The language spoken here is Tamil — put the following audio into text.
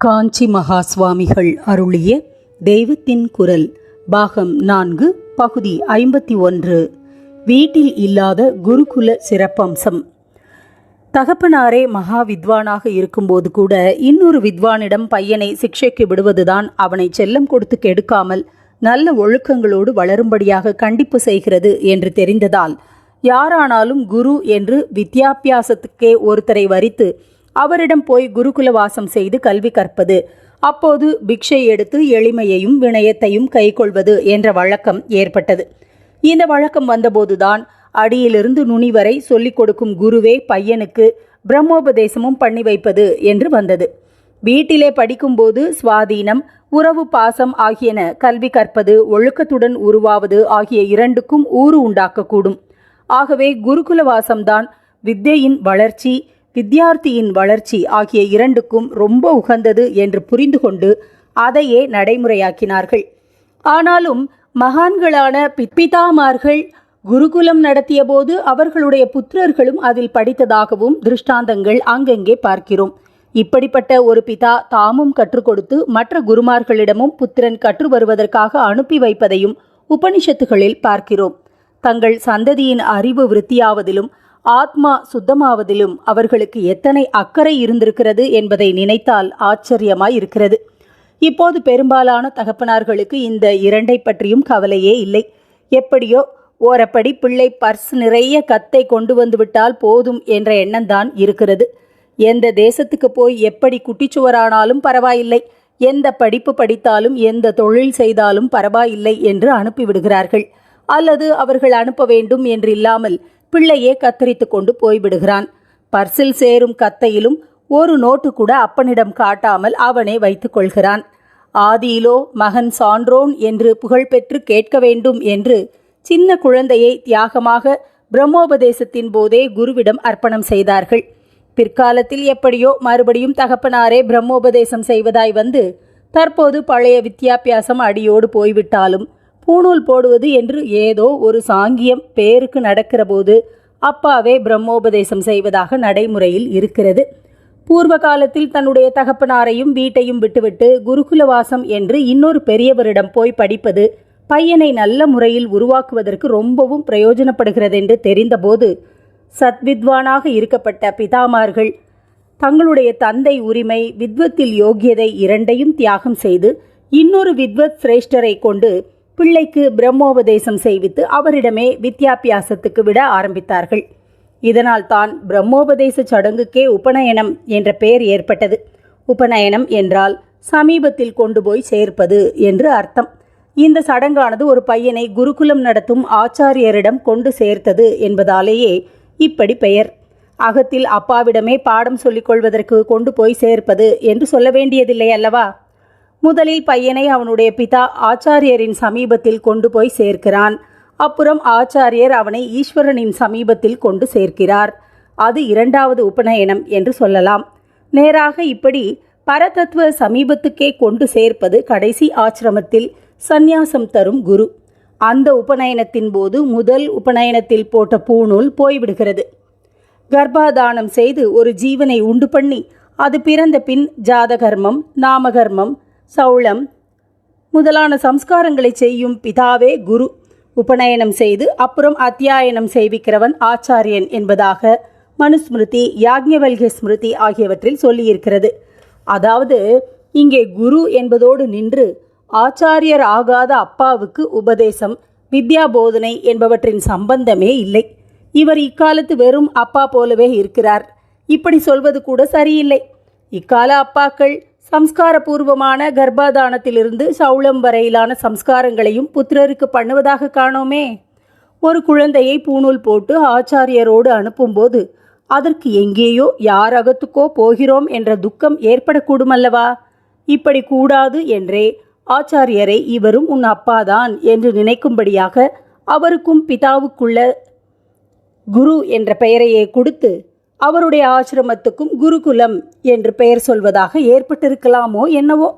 காஞ்சி மகா சுவாமிகள் அருளிய தெய்வத்தின் குரல் பாகம் நான்கு பகுதி ஐம்பத்தி ஒன்று. வீட்டில் இல்லாத குருகுல சிறப்பம்சம். தகப்பனாரே மகா வித்வானாக இருக்கும்போது கூட இன்னொரு வித்வானிடம் பையனை சிக்ஷைக்கு விடுவதுதான் அவனை செல்லம் கொடுத்து கெடுக்காமல் நல்ல ஒழுக்கங்களோடு வளரும்படியாக கண்டிப்பு செய்கிறது என்று தெரிந்ததால் யாரானாலும் குரு என்று வித்யாபியாசத்துக்கே ஒருத்தரை வரித்து அவரிடம் போய் குருகுல வாசம் செய்து கல்வி கற்பது. அப்போது பிக்ஷை எடுத்து எளிமையையும் வினயத்தையும் கைக்கொள்வது என்ற வழக்கம் ஏற்பட்டது. இந்த வழக்கம் வந்தபோதுதான் அடியிலிருந்து நுனி வரை சொல்லிக் கொடுக்கும் குருவே பையனுக்கு பிரம்மோபதேசமும் பண்ணி வைப்பது என்று வந்தது. வீட்டிலே படிக்கும்போது சுவாதீனம் உறவு பாசம் ஆகியன கல்வி கற்பது ஒழுக்கத்துடன் உருவாவது ஆகிய இரண்டுக்கும் ஊறு உண்டாக்கக்கூடும். ஆகவே குருகுல வாசம்தான் வித்யையின் வளர்ச்சி வித்யார்த்தியின் வளர்ச்சி ஆகிய இரண்டுக்கும் ரொம்ப உகந்தது என்று புரிந்து கொண்டு அதையே நடைமுறையாக்கினார்கள். ஆனாலும் மகான்களான பிதாமார்கள் குருகுலம் நடத்தியபோது அவர்களுடைய புத்திரர்களும் அதில் படித்ததாகவும் திருஷ்டாந்தங்கள் அங்கங்கே பார்க்கிறோம். இப்படிப்பட்ட ஒரு பிதா தாமும் கற்றுக் கொடுத்து மற்ற குருமார்களிடமும் புத்திரன் கற்று வருவதற்காக அனுப்பி வைப்பதையும் உபனிஷத்துகளில் பார்க்கிறோம். தங்கள் சந்ததியின் அறிவு விருத்தியாவதிலும் ஆத்மா சுத்தமாவதிலும் அவர்களுக்கு எத்தனை அக்கறை இருந்திருக்கிறது என்பதை நினைத்தால் ஆச்சரியமாய் இருக்கிறது இப்போது பெரும்பாலான தகப்பனார்களுக்கு இந்த இரண்டை பற்றியும் கவலையே இல்லை. எப்படியோ ஓரப்படி பிள்ளை பர்ஸ் நிறைய கத்தை கொண்டு வந்துவிட்டால் போதும் என்ற எண்ணம்தான் இருக்கிறது. எந்த தேசத்துக்கு போய் எப்படி குட்டிச்சுவரானாலும் பரவாயில்லை. எந்த படிப்பு படித்தாலும் எந்த தொழில் செய்தாலும் பரவாயில்லை என்று அனுப்பிவிடுகிறார்கள். அல்லது அவர்கள் அனுப்ப வேண்டும் என்று இல்லாமல் பிள்ளையே கத்தரித்து கொண்டு போய்விடுகிறான். பர்சில் சேரும் கத்தையிலும் ஒரு நோட்டு கூட அப்பனிடம் காட்டாமல் அவனே வைத்துக் கொள்கிறான். ஆதியிலோ மகன் சான்றோன் என்று புகழ்பெற்று கேட்க வேண்டும் என்று சின்ன குழந்தையை தியாகமாக பிரம்மோபதேசத்தின் போதே குருவிடம் அர்ப்பணம் செய்தார்கள். பிற்காலத்தில் எப்படியோ மறுபடியும் தகப்பனாரே பிரம்மோபதேசம் செய்வதாய் வந்து தற்போது பழைய வித்தியாபியாசம் அடியோடு போய்விட்டாலும் பூணூல் போடுவது என்று ஏதோ ஒரு சாங்கியம் பேருக்கு நடக்கிற போது அப்பாவே பிரம்மோபதேசம் செய்வதாக நடைமுறையில் இருக்கிறது. பூர்வ காலத்தில் தன்னுடைய தகப்பனாரையும் வீட்டையும் விட்டுவிட்டு குருகுலவாசம் என்று இன்னொரு பெரியவரிடம் போய் படிப்பது பையனை நல்ல முறையில் உருவாக்குவதற்கு ரொம்பவும் பிரயோஜனப்படுகிறது என்று தெரிந்தபோது சத்வித்வானாக இருக்கப்பட்ட பிதாமார்கள் தங்களுடைய தந்தை உரிமை வித்வத்தில் யோகியதை இரண்டையும் தியாகம் செய்து இன்னொரு வித்வத் சிரேஷ்டரை கொண்டு பிள்ளைக்கு பிரம்மோபதேசம் செய்வித்து அவரிடமே வித்யாபியாசத்துக்கு விட ஆரம்பித்தார்கள். இதனால் தான் பிரம்மோபதேச சடங்குக்கே உபநயனம் என்ற பெயர் ஏற்பட்டது. உபநயனம் என்றால் சமீபத்தில் கொண்டு போய் சேர்ப்பது என்று அர்த்தம். இந்த சடங்கானது ஒரு பையனை குருகுலம் நடத்தும் ஆச்சாரியரிடம் கொண்டு சேர்த்தது என்பதாலேயே இப்படி பெயர். அகத்தில் அப்பாவிடமே பாடம் சொல்லிக் கொள்வதற்கு கொண்டு போய் சேர்ப்பது என்று சொல்ல வேண்டியதில்லை அல்லவா? முதலில் பையனை அவனுடைய பிதா ஆச்சாரியரின் சமீபத்தில் கொண்டு போய் சேர்க்கிறான். அப்புறம் ஆச்சாரியர் அவனை ஈஸ்வரனின் சமீபத்தில் கொண்டு சேர்க்கிறார். அது இரண்டாவது உபநயனம் என்று சொல்லலாம். நேராக இப்படி பரதத்துவ சமீபத்துக்கே கொண்டு சேர்ப்பது கடைசி ஆசிரமத்தில் சந்நியாசம் தரும் குரு. அந்த உபநயனத்தின் போது முதல் உபநயனத்தில் போட்ட பூநூல் போய்விடுகிறது. கர்ப்பாதானம் செய்து ஒரு ஜீவனை உண்டு பண்ணி அது பிறந்த பின் ஜாதகர்மம் நாமகர்மம் சௌளம் முதலான சம்ஸ்காரங்களை செய்யும் பிதாவே குரு. உபநயனம் செய்து அப்புறம் அத்தியாயனம் செய்விக்கிறவன் ஆச்சாரியன் என்பதாக மனுஸ்மிருதி யாக்ஞவல்ய ஸ்மிருதி ஆகியவற்றில் சொல்லியிருக்கிறது. அதாவது இங்கே குரு என்பதோடு நின்று ஆச்சாரியர் ஆகாத அப்பாவுக்கு உபதேசம் வித்யா போதனை என்பவற்றின் சம்பந்தமே இல்லை. இவர் இக்காலத்து வெறும் அப்பா போலவே இருக்கிறார். இப்படி சொல்வது கூட சரியில்லை. இக்கால அப்பாக்கள் சம்ஸ்காரபூர்வமான கர்ப்பாதானத்திலிருந்து சௌளம் வரையிலான சம்ஸ்காரங்களையும் புத்திரருக்கு பண்ணுவதாக காணோமே. ஒரு குழந்தையை பூணூல் போட்டு ஆச்சாரியரோடு அனுப்பும்போது அதற்கு எங்கேயோ யார் அகத்துக்கோ போகிறோம் என்ற துக்கம் ஏற்படக்கூடுமல்லவா? இப்படி கூடாது என்றே ஆச்சாரியரை இவரும் உன் அப்பாதான் என்று நினைக்கும்படியாக அவருக்கும் பிதாவுக்குள்ள குரு என்ற பெயரையே கொடுத்து அவருடைய ஆசிரமத்துக்கும் குருகுலம் என்று பெயர் சொல்வதாக ஏற்பட்டிருக்கலாமோ என்னவோ?